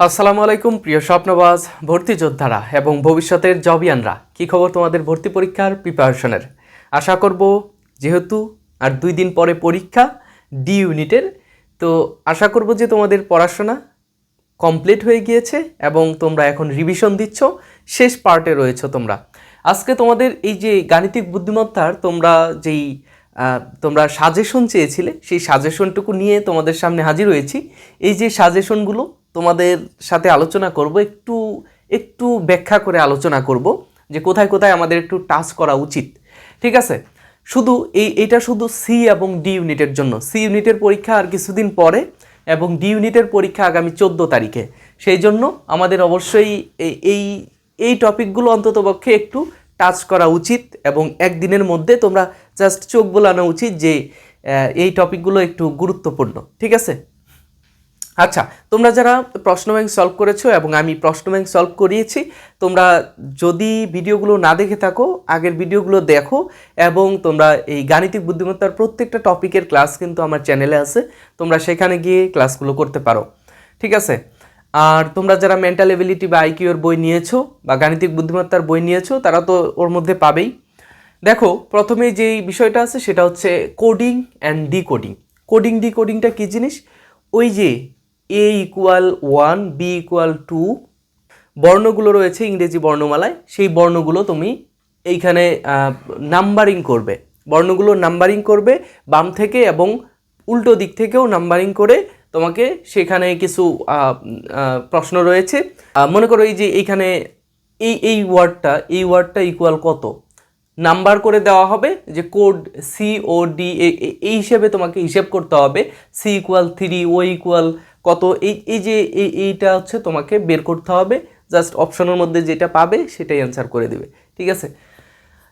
আসসালামু আলাইকুম, প্রিয় স্বপ্নবাজ, ভর্তি যোদ্ধারা এবং ভবিষ্যতের জবিয়ানরা। কি খবর তোমাদের ভর্তি পরীক্ষার প্রিপারেশনের? আশা করব যেহেতু আর দুই দিন পরে পরীক্ষা ডি ইউনিটের, তো আশা করব যে তোমাদের পড়াশোনা কমপ্লিট হয়ে গিয়েছে এবং তোমরা এখন রিভিশন দিচ্ছ, শেষ পার্টে রয়েছে তোমরা। আজকে তোমাদের এই যে গাণিতিক বুদ্ধিমত্তার তোমরা যেই তোমরা সাজেশন চেয়েছিলে, সেই সাজেশনটুকু নিয়ে তোমাদের সামনে হাজির হয়েছি। এই যে সাজেশনগুলো তোমাদের সাথে আলোচনা করব, একটু একটু ব্যাখ্যা করে আলোচনা করব যে কোথায় কোথায় আমাদের একটু টাচ করা উচিত। ঠিক আছে? শুধু এই, এটা শুধু সি এবং ডি ইউনিটের জন্য। সি ইউনিটের পরীক্ষা আর কিছুদিন পরে এবং ডি ইউনিটের পরীক্ষা আগামী চোদ্দ তারিখে। সেই জন্য আমাদের অবশ্যই এই- এই টপিকগুলো অন্ততপক্ষে একটু টাচ করা উচিত এবং একদিনের মধ্যে তোমরা জাস্ট চোখ বোলানো উচিত যে এই টপিকগুলো একটু গুরুত্বপূর্ণ, ঠিক আছে? আচ্ছা তোমরা যারা প্রশ্ন ব্যাংক সলভ করেছ এবং আমি প্রশ্ন ব্যাংক সলভ করিয়েছি, তোমরা যদি ভিডিওগুলো না দেখে থাকো, আগের ভিডিওগুলো দেখো এবং তোমরা এই গাণিতিক বুদ্ধিমত্তার প্রত্যেকটা টপিকের ক্লাস কিন্তু আমার চ্যানেলে আছে, তোমরা সেখানে গিয়ে ক্লাসগুলো করতে পারো, ঠিক আছে? আর তোমরা যারা মেন্টাল এবিলিটি বা আইকিউর বই নিয়েছো বা গাণিতিক বুদ্ধিমত্তার বই নিয়েছো, তারা তো ওর মধ্যে পাবেই। দেখো প্রথমে যেই বিষয়টা আছে সেটা হচ্ছে কোডিং অ্যান্ড ডিকোডিং কোডিং ডিকোডিংটা কী জিনিস? ওই যে A equal one B equal two বর্ণগুলো রয়েছে ইংরেজি বর্ণমালায়, সেই বর্ণগুলো তুমি এইখানে নাম্বারিং করবে। বর্ণগুলো নাম্বারিং করবে বাম থেকে এবং উল্টো দিক থেকেও নাম্বারিং করে তোমাকে সেখানে কিছু প্রশ্ন রয়েছে। মনে করো এই যে এইখানে এই এই ওয়ার্ডটা এই ওয়ার্ডটা ইকুয়াল কত? নাম্বার করে দেওয়া হবে যে কোড সি ও ডি এই হিসেবে তোমাকে হিসেব করতে হবে। C equal three O equal কত? এই এই যে এই এইটা হচ্ছে তোমাকে বের করতে হবে। জাস্ট অপশনের মধ্যে যেটা পাবে সেটাই অ্যান্সার করে দেবে। ঠিক আছে?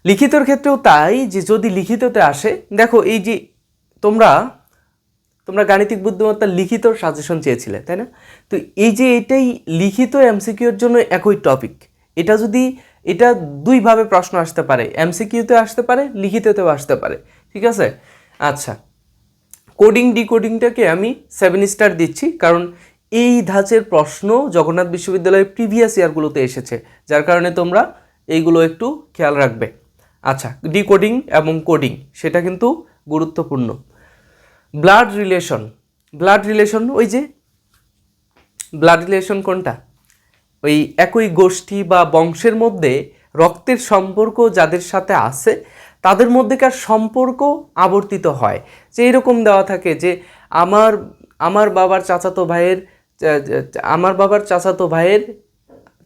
লিখিতর ক্ষেত্রেও তাই যে যদি লিখিততে আসে, দেখো এই যে তোমরা তোমরা গাণিতিক বুদ্ধিমত্তার লিখিত সাজেশন চেয়েছিলে, তাই না? তো এই যে এটাই লিখিত এমসিকিউর জন্য একই টপিক এটা যদি, এটা দুইভাবে প্রশ্ন আসতে পারে এমসিকিউতে আসতে পারে লিখিততেও আসতে পারে, ঠিক আছে? আচ্ছা কোডিং ডিকোডিংটাকে আমি সেভেন স্টার দিচ্ছি, কারণ এই ধাঁচের প্রশ্ন জগন্নাথ বিশ্ববিদ্যালয়ের প্রিভিয়াস ইয়ারগুলোতে এসেছে, যার কারণে তোমরা এইগুলো একটু খেয়াল রাখবে। আচ্ছা ডিকোডিং এবং কোডিং সেটা কিন্তু গুরুত্বপূর্ণ। ব্লাড রিলেশন ব্লাড রিলেশন ওই যে ব্লাড রিলেশন কোনটা? ওই একই গোষ্ঠী বা বংশের মধ্যে রক্তের সম্পর্ক যাদের সাথে আছে, তাদের মধ্যেকার সম্পর্ক আবর্তিত হয়। যে এরকম দেওয়া থাকে যে আমার আমার বাবার চাচাতো ভাইয়ের আমার বাবার চাচাতো ভাইয়ের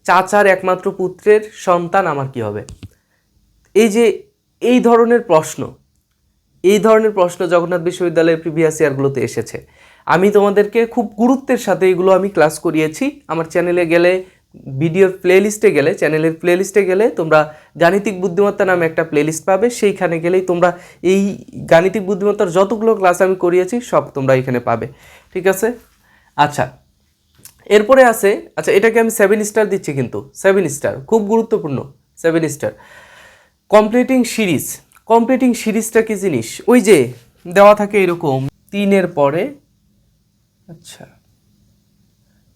চাচার একমাত্র পুত্রের সন্তান আমার কি হবে? এই যে, এই ধরনের প্রশ্ন। এই ধরনের প্রশ্ন জগন্নাথ বিশ্ববিদ্যালয়ের প্রিভিয়াস ইয়ারগুলোতে এসেছে। আমি তোমাদেরকে খুব গুরুত্বের সাথে এগুলো আমি ক্লাস করিয়েছি। আমার চ্যানেলে গেলে ভিডিওর প্লেলিস্টে গেলে চ্যানেলের প্লেলিস্টে গেলে তোমরা গাণিতিক বুদ্ধিমত্তা নামে একটা প্লেলিস্ট পাবে। সেইখানে গেলেই তোমরা এই গাণিতিক বুদ্ধিমত্তার যতগুলো ক্লাস আমি করিয়েছি, সব তোমরা এখানে পাবে। ঠিক আছে? আচ্ছা এরপরে আছে আচ্ছা এটাকে আমি সেভেন স্টার দিচ্ছি কিন্তু। সেভেন স্টার খুব গুরুত্বপূর্ণ। Seven star completing series completing সিরিজটা কি জিনিস? ওই যে, দেওয়া থাকে এরকম, তিনের পরে আচ্ছা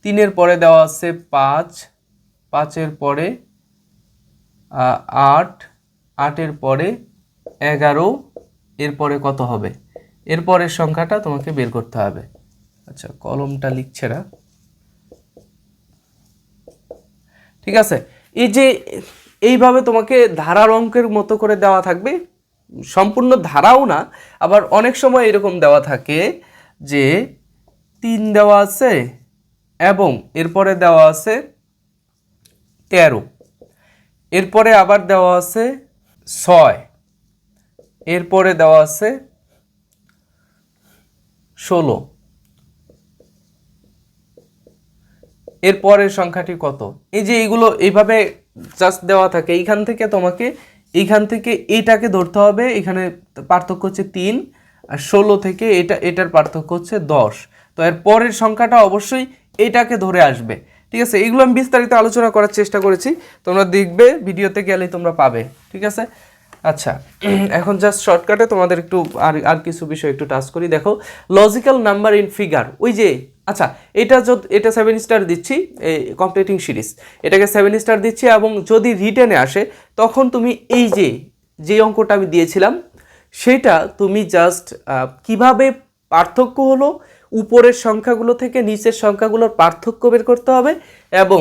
তিনের পরে দেওয়া আছে পাঁচ, পাঁচের পরে আট, আটের পরে এগারো, এরপরে কত হবে? এরপরের সংখ্যাটা তোমাকে বের করতে হবে। আচ্ছা কলমটা লিখছে না। ঠিক আছে? এই যে, এইভাবে তোমাকে ধারার অঙ্কের মতো করে দেওয়া থাকবে। সম্পূর্ণ ধারাও না, আবার অনেক সময় এরকম দেওয়া থাকে যে তিন দেওয়া আছে এবং এরপরে দেওয়া আছে তেরো, এরপরে আবার দেওয়া আছে ছয়, এরপরে দেওয়া আছে ষোলো। এর পরের সংখ্যাটি কত? এই যে এইগুলো এইভাবে জাস্ট দেওয়া থাকে, এইখান থেকে তোমাকে এইখান থেকে এটাকে ধরতে হবে, এখানে পার্থক্য হচ্ছে তিন, আর ষোলো থেকে এটা, এটার পার্থক্য হচ্ছে দশ। তো এর পরের সংখ্যাটা অবশ্যই এটাকে ধরে আসবে। ঠিক আছে? এগুলো আমি বিস্তারিত আলোচনা করার চেষ্টা করেছি। তোমরা দেখবে, ভিডিওতে গেলেই তোমরা পাবে। ঠিক আছে? আচ্ছা এখন জাস্ট শর্টকাটে তোমাদের একটু আর আর কিছু বিষয় একটু টাচ করি। দেখো লজিক্যাল নাম্বার ইন ফিগার ওই যে আচ্ছা এটা এটা সেভেন স্টার দিচ্ছি, এই কমপ্লিটিং সিরিজ এটাকে সেভেন স্টার দিচ্ছি এবং যদি রিটার্নে আসে, তখন তুমি এই যে যে অঙ্কটা আমি দিয়েছিলাম, সেটা তুমি জাস্ট কীভাবে পার্থক্য হলো, উপরের সংখ্যাগুলো থেকে নিচের সংখ্যাগুলোর পার্থক্য বের করতে হবে এবং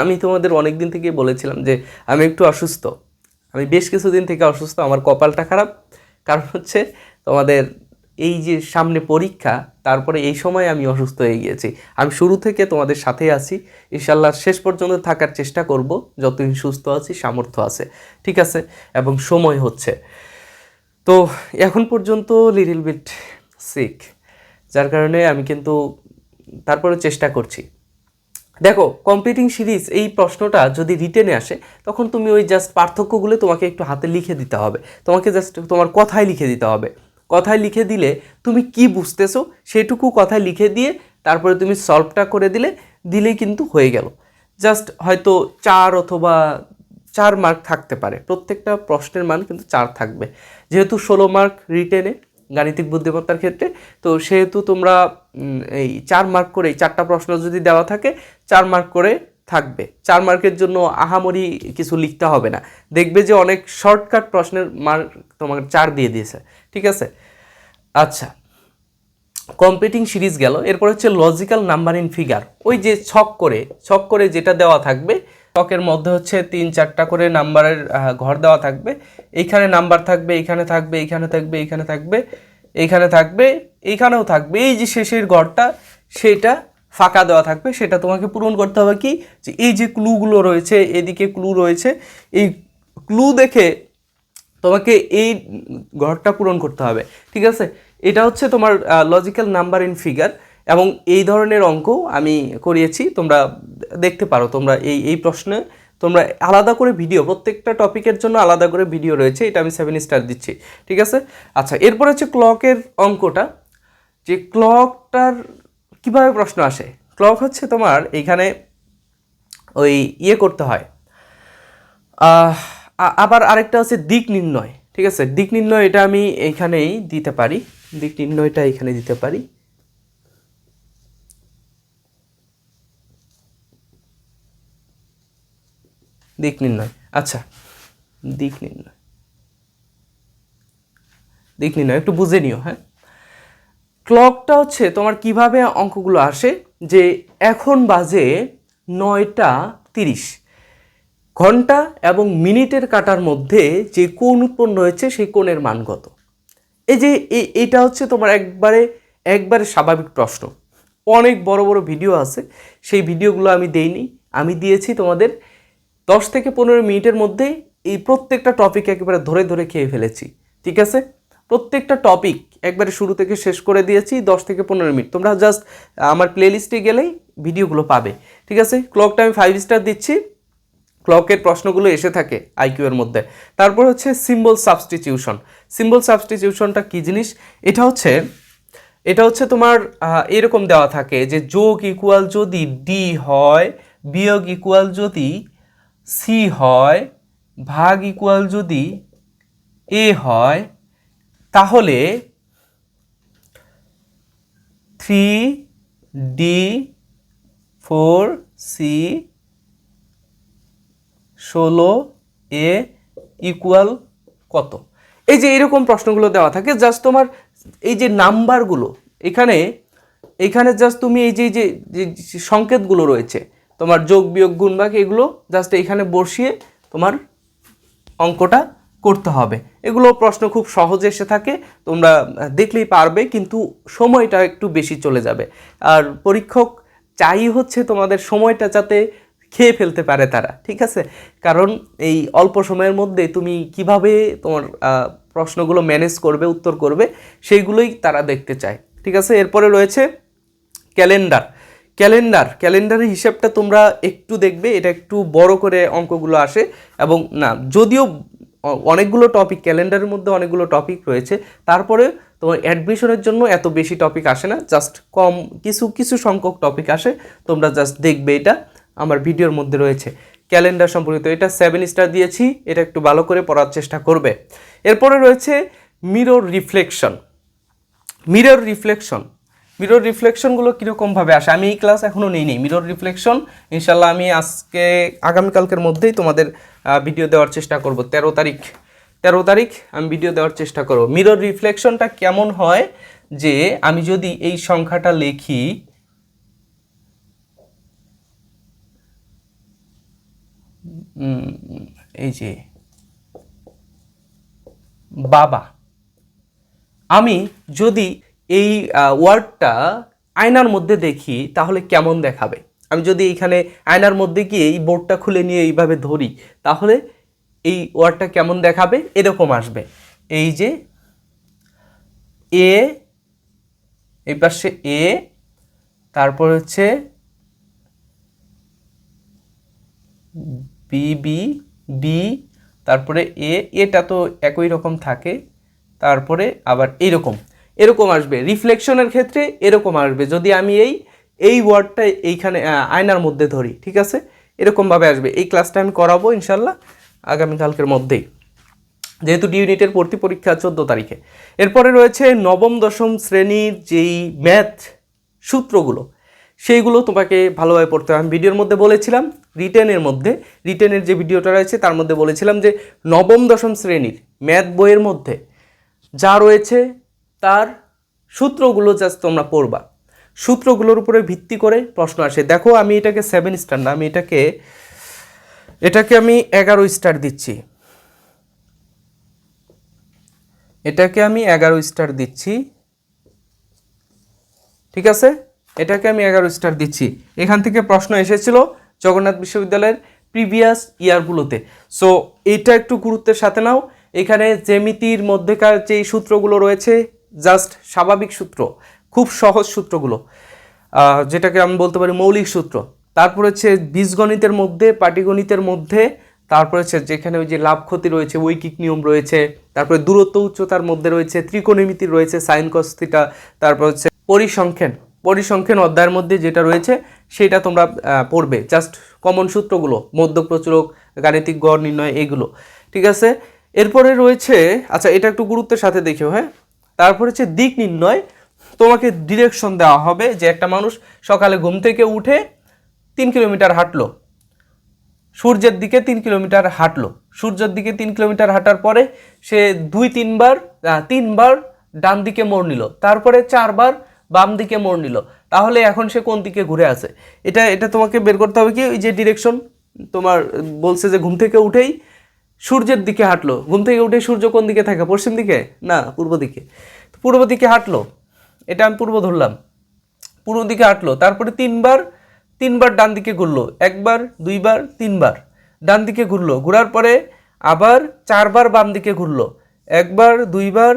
আমি তোমাদের অনেক দিন থেকে বলেছিলাম যে, আমি একটু অসুস্থ। আমি বেশ কিছুদিন থেকে অসুস্থ, আমার কপালটা খারাপ। কারণ হচ্ছে তোমাদের এই যে সামনে পরীক্ষা, তারপরে এই সময় আমি অসুস্থ হয়ে গিয়েছি। আমি শুরু থেকে তোমাদের সাথে আছি। ইনশাল্লাহ শেষ পর্যন্ত থাকার চেষ্টা করব। যতদিন সুস্থ আছি, সামর্থ্য আছে। ঠিক আছে? এবং সময় হচ্ছে। তো এখন পর্যন্ত লিটল বিট সিক যার কারণে আমি কিন্তু তারপরে চেষ্টা করছি। দেখো কম্পিটিং সিরিজ এই প্রশ্নটা যদি রিটেনে আসে, তখন তুমি ওই জাস্ট পার্থক্যগুলো তোমাকে একটু হাতে লিখে দিতে হবে। তোমাকে জাস্ট তোমার কথায় লিখে দিতে হবে। কথায় লিখে দিলে তুমি কি বুঝতেছো সেটুকু কথায় লিখে দিয়ে তারপরে তুমি সলভটা করে দিলে, দিলেই কিন্তু হয়ে গেল। জাস্ট হয়তো চার অথবা চার মার্ক থাকতে পারে, প্রত্যেকটা প্রশ্নের মান কিন্তু চার থাকবে। যেহেতু ষোলো মার্ক রিটেনে গাণিতিক বুদ্ধিমত্তার ক্ষেত্রে, তো সেহেতু তোমরা এই চার মার্ক করে চারটা প্রশ্ন যদি দেওয়া থাকে, চার মার্ক করে থাকবে। চার মার্কের জন্য আহামরি কিছু লিখতে হবে না। দেখবে যে অনেক শর্টকাট প্রশ্নের মার্ক তোমাকে চার দিয়ে দিয়েছে। ঠিক আছে? আচ্ছা। কম্পিটিং সিরিজ গেল। এরপর হচ্ছে লজিক্যাল নাম্বার ইন ফিগার ওই যে ছক করে ছক করে যেটা দেওয়া থাকবে, ছকের মধ্যে হচ্ছে তিন চারটা করে নাম্বারের ঘর দেওয়া থাকবে। এইখানে নাম্বার থাকবে, এইখানে থাকবে এইখানে থাকবে এইখানে থাকবে এইখানে থাকবে, এইখানেও থাকবে। এই যে শেষের ঘরটা সেটা ফাঁকা দেওয়া থাকবে, সেটা তোমাকে পূরণ করতে হবে কি? যে এই যে ক্লুগুলো রয়েছে, এদিকে ক্লু রয়েছে, এই ক্লু দেখে তোমাকে এই ঘরটা পূরণ করতে হবে, ঠিক আছে? এটা হচ্ছে তোমার লজিক্যাল নাম্বার ইন ফিগার এবং এই ধরনের অঙ্ক আমি করিয়েছি, তোমরা দেখতে পারো, তোমরা এই এই প্রশ্নে তোমরা আলাদা করে ভিডিও প্রত্যেকটা টপিকের জন্য আলাদা করে ভিডিও রয়েছে, এটা আমি সেভেন স্টার দিচ্ছি, ঠিক আছে? আচ্ছা এরপর হচ্ছে ক্লকের অঙ্কটা, যে ক্লকটার কীভাবে প্রশ্ন আসে? ক্লক হচ্ছে তোমার এইখানে ওই ইয়ে করতে হয়। আবার আরেকটা হচ্ছে দিক নির্ণয়, ঠিক আছে? দিক নির্ণয় এটা আমি এইখানেই দিতে পারি। দিক নির্ণয়টা এখানে দিতে পারি। দিক নির্ণয় আচ্ছা। দিক নির্ণয়। দিক নির্ণয়, একটু বুঝে নিও হ্যাঁ? ক্লকটা হচ্ছে তোমার কীভাবে অঙ্কগুলো আসে? যে এখন বাজে নয়টা তিরিশ। ঘণ্টা এবং মিনিটের কাটার মধ্যে যে কোণ উৎপন্ন হয়েছে, সেই কোণের মান কত? এই যে এইটা হচ্ছে তোমার একবারে একবারে স্বাভাবিক প্রশ্ন। অনেক বড় বড় ভিডিও আছে, সেই ভিডিওগুলো আমি দেইনি। আমি দিয়েছি তোমাদের দশ থেকে পনেরো মিনিটের মধ্যে এই প্রত্যেকটা টপিক একেবারে ধরে ধরে খেয়ে ফেলেছি। ঠিক আছে? প্রত্যেকটা টপিক একবারে শুরু থেকে শেষ করে দিয়েছি, দশ থেকে পনেরো মিনিট। তোমরা জাস্ট আমার প্লেলিস্টে গেলেই ভিডিওগুলো পাবে। ঠিক আছে? ক্লকটা আমি ফাইভ স্টার দিচ্ছি। ক্লকের প্রশ্নগুলো এসে থাকে আইকিউ এর মধ্যে। তারপর হচ্ছে সিম্বল সাবস্টিটিউশন সিম্বল সাবস্টিটিউশনটা কি জিনিস? এটা হচ্ছে এটা হচ্ছে তোমার এরকম দেওয়া থাকে যে যোগ ইকুয়াল যদি ডি হয়, বিয়োগ ইকুয়াল যদি সি হয়, ভাগ ইকুয়াল যদি এ হয় তাহলে থ্রি ডি ফোর সি ষোলো এ ইকুয়াল কত? এই যে এরকম প্রশ্নগুলো দেওয়া থাকে, জাস্ট তোমার এই যে নাম্বারগুলো, এখানে এখানে জাস্ট তুমি এই যে যে সংকেতগুলো রয়েছে, তোমার যোগ, বিয়োগ গুণ ভাগ এগুলো জাস্ট এখানে বসিয়ে তোমার অঙ্কটা করতে হবে। এগুলো প্রশ্ন খুব সহজে এসে থাকে, তোমরা দেখলেই পারবে, কিন্তু সময়টা একটু বেশি চলে যাবে। আর পরীক্ষক চাই হচ্ছে তোমাদের সময়টা যাতে খেয়ে ফেলতে পারে তারা, ঠিক আছে? কারণ এই অল্প সময়ের মধ্যে তুমি কীভাবে তোমার প্রশ্নগুলো ম্যানেজ করবে, উত্তর করবে, সেইগুলোই তারা দেখতে চায়, ঠিক আছে? এরপরে রয়েছে ক্যালেন্ডার। ক্যালেন্ডার, ক্যালেন্ডারের হিসাবটা তোমরা একটু দেখবে, এটা একটু বড় করে অঙ্কগুলো আসে এবং না, যদিও অনেকগুলো টপিক ক্যালেন্ডারের মধ্যে অনেকগুলো টপিক রয়েছে। তারপরে তোমার অ্যাডমিশনের জন্য এত বেশি টপিক আসে না জাস্ট কম, কিছু কিছু সংখ্যক টপিক আসে। তোমরা জাস্ট দেখবে এটা, আমার ভিডিওর মধ্যে রয়েছে। ক্যালেন্ডার সম্পর্কিত, এটা সেভেন স্টার দিয়েছি, এটা একটু ভালো করে পড়ার চেষ্টা করবে। এরপরে রয়েছে mirror reflection mirror reflection mirror রিফ্লেকশনগুলো কীরকমভাবে আসে? আমি এই ক্লাস এখনও নেই নি মিরর রিফ্লেকশন ইনশাল্লাহ আমি আজকে, আগামীকালকের মধ্যেই তোমাদের ভিডিও দেওয়ার চেষ্টা করব। তেরো তারিখ তেরো তারিখ আমি ভিডিও দেওয়ার চেষ্টা করব। মিরর রিফ্লেকশনটা কেমন হয় যে আমি যদি এই সংখ্যাটা লিখি এই যে, বাবা, আমি যদি এই ওয়ার্ডটা আয়নার মধ্যে দেখি, তাহলে কেমন দেখাবে? আমি যদি এখানে আয়নার মধ্যে গিয়ে এই বোর্ডটা খুলে নিয়ে এইভাবে ধরি, তাহলে এই ওয়ার্ডটা কেমন দেখাবে? এরকম আসবে। এই যে এ, এই পাশে এ, তারপর হচ্ছে বি বি তারপরে এ, এটা তো একই রকম থাকে, তারপরে আবার এইরকম। এরকম আসবে। রিফ্লেকশনের ক্ষেত্রে এরকম আসবে। যদি আমি এই এই ওয়ার্ডটা এইখানে আয়নার মধ্যে ধরি, ঠিক আছে? এরকমভাবে আসবে। এই ক্লাসটা আমি করাবো ইনশাল্লাহ আগামীকালকের মধ্যেই। যেহেতু ডি ইউনিটের ভর্তি পরীক্ষা চোদ্দ তারিখে। এরপরে রয়েছে নবম, দশম শ্রেণির যেই ম্যাথ সূত্রগুলো, সেইগুলো তোমাকে ভালোভাবে পড়তে হবে। আমি ভিডিওর মধ্যে বলেছিলাম রিটেনের মধ্যে। রিটেনের যে ভিডিওটা রয়েছে, তার মধ্যে বলেছিলাম যে নবম, দশম শ্রেণির ম্যাথ বইয়ের মধ্যে যা রয়েছে, তার সূত্রগুলো জাস্ট তোমরা পড়বা। সূত্রগুলোর উপরে ভিত্তি করে প্রশ্ন আসে। দেখো, আমি এটাকে সেভেন স্টার না, আমি এটাকে এটাকে আমি এগারো স্টার দিচ্ছি। এটাকে আমি এগারো স্টার দিচ্ছি। ঠিক আছে? এটাকে আমি এগারো স্টার দিচ্ছি। এখান থেকে প্রশ্ন এসেছিল জগন্নাথ বিশ্ববিদ্যালয়ের প্রিভিয়াস ইয়ারগুলোতে সো এটা একটু গুরুত্বের সাথে নাও। এখানে জ্যামিতির মধ্যেকার যেই সূত্রগুলো রয়েছে জাস্ট স্বাভাবিক সূত্র। খুব সহজ সূত্রগুলো যেটাকে আমি বলতে পারি মৌলিক সূত্র। তারপর হচ্ছে বীজগণিতের মধ্যে, পাটিগণিতের মধ্যে, তারপর হচ্ছে যেখানে ওই যে লাভ ক্ষতি রয়েছে, ঐকিক নিয়ম রয়েছে, তারপরে দূরত্ব উচ্চতার মধ্যে রয়েছে, ত্রিকোণমিতি রয়েছে, সাইন কস্তিটা তারপর হচ্ছে পরিসংখ্যান। পরিসংখ্যান অধ্যায়ের মধ্যে যেটা রয়েছে, সেটা তোমরা পড়বে। জাস্ট কমন সূত্রগুলো, মধ্য প্রচুরক, গাণিতিক গড় নির্ণয়, এগুলো। ঠিক আছে? এরপরে রয়েছে আচ্ছা এটা একটু গুরুত্বের সাথে দেখিও হ্যাঁ? তারপর হচ্ছে দিক নির্ণয়। তোমাকে ডিরেকশন দেওয়া হবে যে একটা মানুষ সকালে ঘুম থেকে উঠে তিন কিলোমিটার হাঁটলো। সূর্যের দিকে তিন কিলোমিটার হাঁটলো। সূর্যের দিকে তিন কিলোমিটার হাঁটার পরে সে দুই তিনবার তিনবার ডান দিকে মোড় নিল। তারপরে চারবার বাম দিকে মোড় নিল। তাহলে এখন সে কোন দিকে ঘুরে আছে? এটা এটা তোমাকে বের করতে হবে কি? ওই যে ডিরেকশন তোমার বলছে যে ঘুম থেকে উঠেই সূর্যের দিকে হাঁটলো। ঘুম থেকে উঠে সূর্য কোন দিকে থাকে? পশ্চিম দিকে? না, পূর্ব দিকে। পূর্ব দিকে হাঁটলো। এটা আমি পূর্ব ধরলাম। পূর্ব দিকে হাঁটলো তারপরে তিনবার তিনবার ডান দিকে ঘুরলো, একবার, দুইবার, তিনবার ডান দিকে ঘুরলো, ঘোরার পরে আবার চারবার বাম দিকে ঘুরলো, একবার, দুইবার,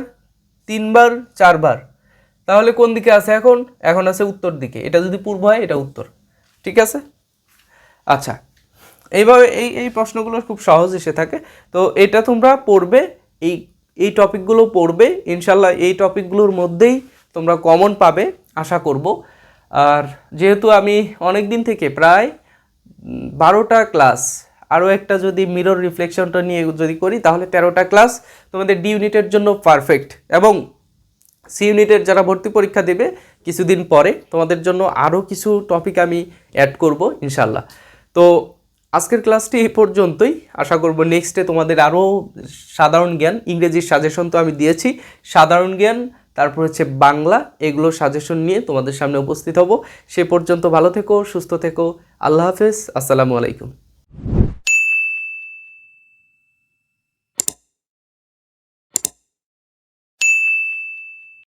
তিনবার, চারবার। তাহলে কোন দিকে আছে এখন? এখন আছে উত্তর দিকে। এটা যদি পূর্ব হয়, এটা উত্তর। ঠিক আছে? আচ্ছা এইভাবে এই এই প্রশ্নগুলো খুব সহজ এসে থাকে। তো এটা তোমরা পড়বে, এই এই টপিকগুলো পড়বে। ইনশাল্লাহ এই টপিকগুলোর মধ্যেই তোমরা কমন পাবে, আশা করব। আর যেহেতু আমি অনেক দিন থেকে প্রায় বারোটা ক্লাস আরও একটা যদি মিরর রিফ্লেকশনটা নিয়ে যদি করি, তাহলে তেরোটা ক্লাস তোমাদের ডি ইউনিটের জন্য পারফেক্ট এবং সি ইউনিটের যারা ভর্তি পরীক্ষা দেবে, কিছুদিন পরে তোমাদের জন্য আরও কিছু টপিক আমি অ্যাড করব ইনশাল্লাহ তো আজকের ক্লাসটি এই পর্যন্তই। আশা করব নেক্সটে তোমাদের আরও সাধারণ জ্ঞান, ইংরেজির সাজেশন তো আমি দিয়েছি। সাধারণ জ্ঞান তারপর হচ্ছে বাংলা, এগুলো সাজেশন নিয়ে তোমাদের সামনে উপস্থিত হব। সে পর্যন্ত ভালো থেকো, সুস্থ থেকো। আল্লাহ হাফেজ, আসসালামু আলাইকুম।